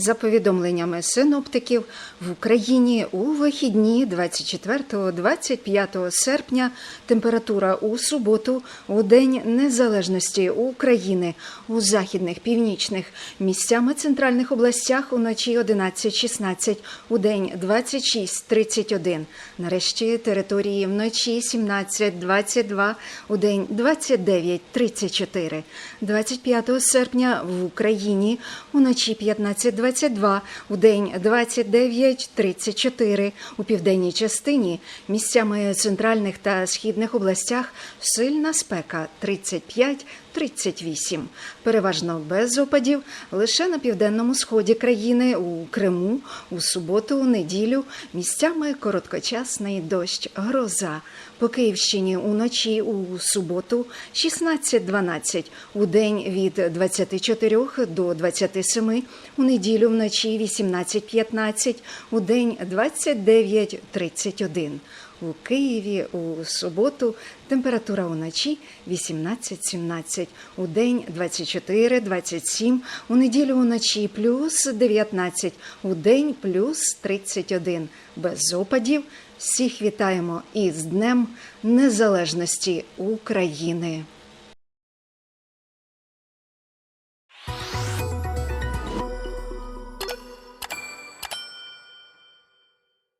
За повідомленнями синоптиків, в Україні у вихідні 24-25 серпня температура у суботу у День Незалежності України у західних, північних місцями центральних областях уночі 11-16, у день 26-31. Нарешті території вночі 17-22, у день 29-34. 25 серпня в Україні уночі 15-20. 22, у день 29-34. У південній частині місцями центральних та східних областях сильна спека 35-38. Переважно без опадів лише на південному сході країни у Криму у суботу, у неділю місцями короткочасний дощ, гроза. По Київщині уночі у суботу 16-12, у день від 24 до 27, у неділю неділю вночі 18-15, у день 29-31. У Києві у суботу температура уночі 18-17, у день 24-27, у неділю уночі плюс 19, у день плюс 31. Без опадів всіх вітаємо із Днем Незалежності України.